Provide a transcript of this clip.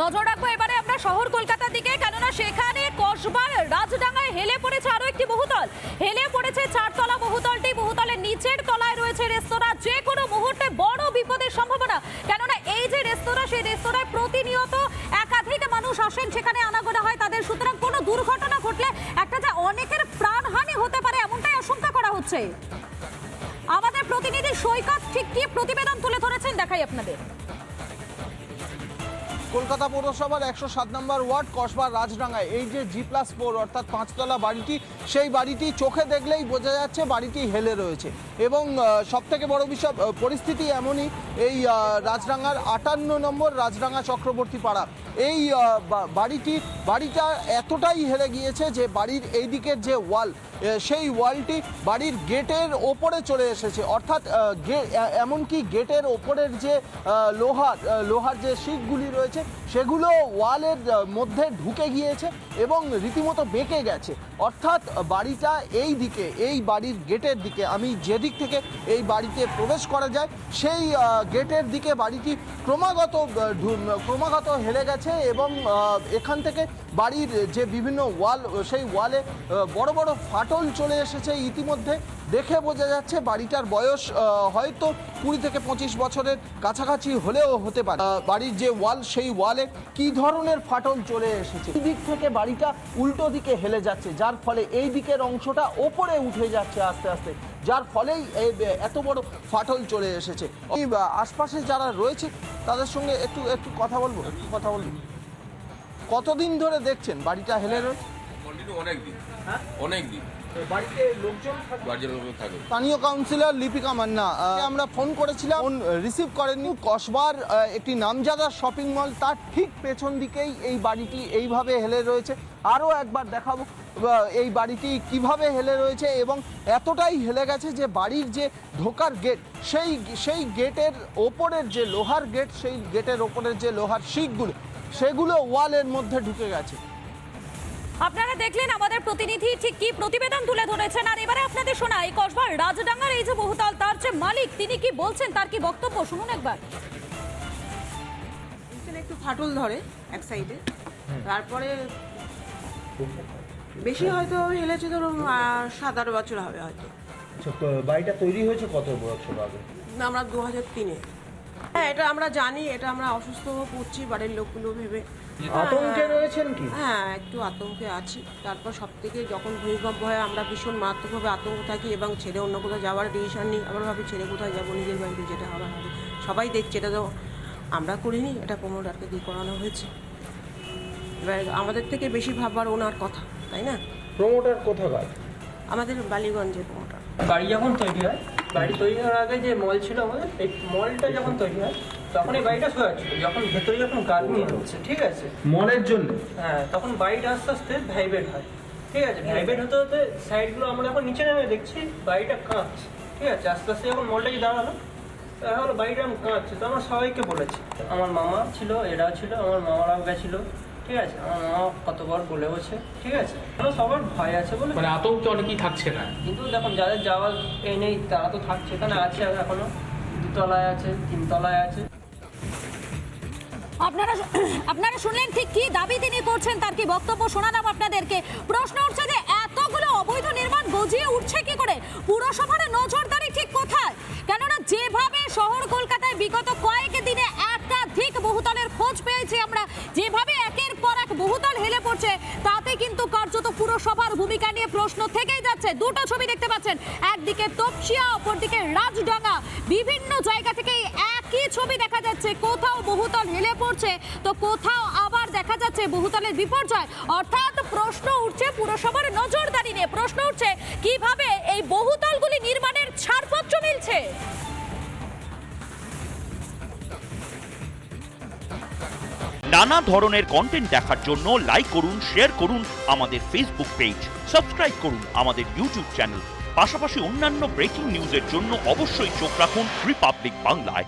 নজর রাখব এবারে আমরা শহর কলকাতার দিকে, কেননা সেখানে কসবার রাজডাঙ্গায় হেলে পড়েছে আরও একটি বহুতল। হেলে পড়েছে চারতলা বহুতলটি, বহুতলের নিচের তলায় রয়েছে রেস্তোরাঁ। যে কোনো মুহূর্তে বড় বিপদের সম্ভাবনা, কেননা এই যে রেস্তোরাঁ, সেই রেস্তোরাঁয় প্রতিনিয়ত একাধিক মানুষ আসেন, সেখানে আনাগোনা হয় তাদের। সুতরাং কোনো দুর্ঘটনা ঘটলে একটা যে অনেকের প্রাণহানি হতে পারে, এমনটাই আশঙ্কা করা হচ্ছে। আমাদের প্রতিনিধি সৈকত ঠিক কি প্রতিবেদন তুলে ধরেছেন, দেখাই আপনাদের। কলকাতা পৌরসভার একশো সাত নম্বর ওয়ার্ড, কসবা, রাজডাঙ্গায়। এই যে জি প্লাস ফোর অর্থাৎ পাঁচতলা বাড়িটি সেই বাড়িটি চোখে দেখলেই বোঝা যাচ্ছে বাড়িটি হেলে রয়েছে। এবং সব থেকে বড় বিষয় পরিস্থিতি এমনই, এই রাজডাঙ্গার আটান্ন নম্বর রাজডাঙ্গা চক্রবর্তী পাড়া। এই বাড়িটি, বাড়িটা এতটাই হেলে গিয়েছে যে বাড়ির এই দিকের যে ওয়াল সেই ওয়ালটি বাড়ির গেটের ওপরে চলে এসেছে। অর্থাৎ এমনকি গেটের ওপরের যে লোহার লোহার যে শিকগুলি রয়েছে, সেগুলো ওয়ালের মধ্যে ঢুকে গিয়েছে এবং রীতিমতো বেঁকে গেছে। অর্থাৎ বাড়িটা এই দিকে, এই বাড়ির গেটের দিকে, আমি যেদিক থেকে এই বাড়িতে প্রবেশ করা যায়, সেই গেটের দিকে বাড়িটি ক্রমাগত ক্রমাগত হেরে গেছে এবং এখান থেকে বাড়ির যে বিভিন্ন ওয়াল, সেই ওয়ালে বড় বড় ফাটল চলে এসেছে ইতিমধ্যে। দেখে বোঝা যাচ্ছে বাড়িটার বয়স হয়তো কুড়ি থেকে পঁচিশ বছরের কাছাকাছি হলেও হতে পারে। বাড়ির যে ওয়াল সেই ওয়ালে কি ধরনের ফাটল চলে এসেছে? এই দিক থেকে বাড়িটা উল্টো দিকে হেলে যাচ্ছে যার ফলে এই দিকের অংশটা ওপরে উঠে যাচ্ছে আস্তে আস্তে যার ফলেই এত বড় ফাটল চলে এসেছে। আশপাশে যারা রয়েছে তাদের সঙ্গে একটু একটু কথা বলব? একটু কথা বলব। কতদিন ধরে দেখছেন বাড়িটা হেলে রয়েছে অনেক দিন অনেক দিন বাড়িতে লোকজন বাড়ির লোক থাকে। স্থানীয় কাউন্সিলর লিপিকা মান্না আমরা ফোন করেছিলাম ফোন রিসিভ করেননি। কসবার একটি নামজাদা শপিং মল তার ঠিক পেছন দিকেই এই বাড়িটি এইভাবে হেলে রয়েছে। আরও একবার দেখাবো এই বাড়িটি কীভাবে হেলে রয়েছে এবং এতটাই হেলে গেছে যে বাড়ির যে ঢোকার গেট সেই সেই গেটের ওপরের যে লোহার গেট সেই গেটের ওপরের যে লোহার শিকগুলো সেগুলো ওয়ালের মধ্যে ঢুকে গেছে। আপনারা দেখলেন আমাদের প্রতিনিধি ঠিক কি প্রতিবেদন তুলে ধরেছেন। আর এবারে আপনাদের শোনাই কসবার রাজডাঙ্গার এই যে বহুতল তার যে মালিক তিনি কি বলছেন? তার কি বক্তব্য? শুনুন একবার। একটু ফাটল ধরে এক সাইডে। তারপরে বেশি হয়তো হেলেছে ধরুন সাত আট বছর হবে হয়তো। আচ্ছা, বাড়িটা তৈরি হয়েছে কত বছর আগে? আমরা দু হাজার তিনে। হ্যাঁ এটা আমরা জানি এটা আমরা অসুস্থ হয়ে পড়ছি বাড়ির লোকগুলো ভেবে। আতঙ্কে রয়েছেন কি? হ্যাঁ একটু আতঙ্কে আছি। তারপর সব থেকে যখন ভূমিকম্প হয় আমরা ভীষণ মারাত্মকভাবে আতঙ্ক থাকি এবং ছেড়ে অন্য কোথাও যাওয়ার ডিসিশন নিই। আমরা ভাবি ছেড়ে কোথায় যাব নিজের বাড়িতে যেটা হবে হবে সবাই দেখছে এটা তো আমরা করিনি এটা প্রমোটারকে দিয়ে করানো হয়েছে। এবার আমাদের থেকে বেশি ভাববার ওনার কথা তাই না? প্রমোটার কোথাকার? আমাদের বালিগঞ্জের প্রমোটার বাড়ি যখন তৈরি হয় বাড়ি তৈরি হওয়ার আগে যে মল ছিল আমাদের এই মলটা যখন তৈরি হয় তখন এই বাড়িটা শোয়া ছিল যখন ভেতরে যখন গার্ডেনিং হচ্ছে ঠিক আছে? মলের জন্য? হ্যাঁ তখন বাড়িটা আস্তে আস্তে ভাইব্রেট হয় ঠিক আছে? ভাইব্রেট হতে হতে সাইডগুলো আমরা যখন নিচে নেমে দেখছি বাড়িটা কাঁপছে ঠিক আছে? আস্তে আস্তে যখন মলটা কি দাঁড়াল এখন বাড়িটা আমি কাঁপছে। তো আমরা সবাইকে বলেছি আমার মামা ছিল এরাও ছিল আমার মামারাও গেছিল ঠিক আছে? আমার মামা কতবার বলেওছে ঠিক আছে? আমার সবার ভয় আছে বলে মানে আতঙ্কে অনেকেই থাকছে না। কিন্তু দেখুন যাদের যাওয়ার এই নেই তারা তো থাকছে এখানে আছে এখনও। দুতলায় আছে তিনতলায় আছে। আপনারা আপনারা শুনলেন ঠিক কি দাবি তিনি করছেন, তার কি বক্তব্য শোনালাম আপনাদেরকে। প্রশ্ন উঠছে যে এতগুলো অবৈধ নির্মাণ গজিয়ে উঠছে কি করে? পুরসভার নজরদারি ঠিক কোথায়? কেননা যেভাবে শহর কলকাতায় বিগত কয়েক দিনে একাধিক বহুতলের খোঁজ পেয়েছি আমরা, যেভাবে একের পর এক বহুতল হেলে পড়ছে, তাতে কিন্তু কার্যত পুরসভার ভূমিকা নিয়ে প্রশ্ন থেকেই যাচ্ছে। দুটো ছবি দেখতে পাচ্ছেন, একদিকে তপসিয়া, অপরদিকে রাজডাঙ্গা। বিভিন্ন জায়গা থেকে ছবি দেখা যাচ্ছে, কোথাও বহুতল হেলে পড়ছে। তো কোথাও আবার দেখা যাচ্ছে বহুতলের বিপর্যয়। অর্থাৎ প্রশ্ন উঠছে পুরসভার নজরদারি নিয়ে। প্রশ্ন উঠছে, কীভাবে এই বহুতলগুলি নির্মাণের ছাড়পত্র মিলছে? নানা ধরনের কন্টেন্ট দেখার জন্য লাইক করুন শেয়ার করুন আমাদের ফেসবুক পেজ সাবস্ক্রাইব করুন আমাদের ইউটিউব চ্যানেল পাশাপাশি অন্যান্য ব্রেকিং নিউজের জন্য অবশ্যই চোখ রাখুন রিপাবলিক বাংলায়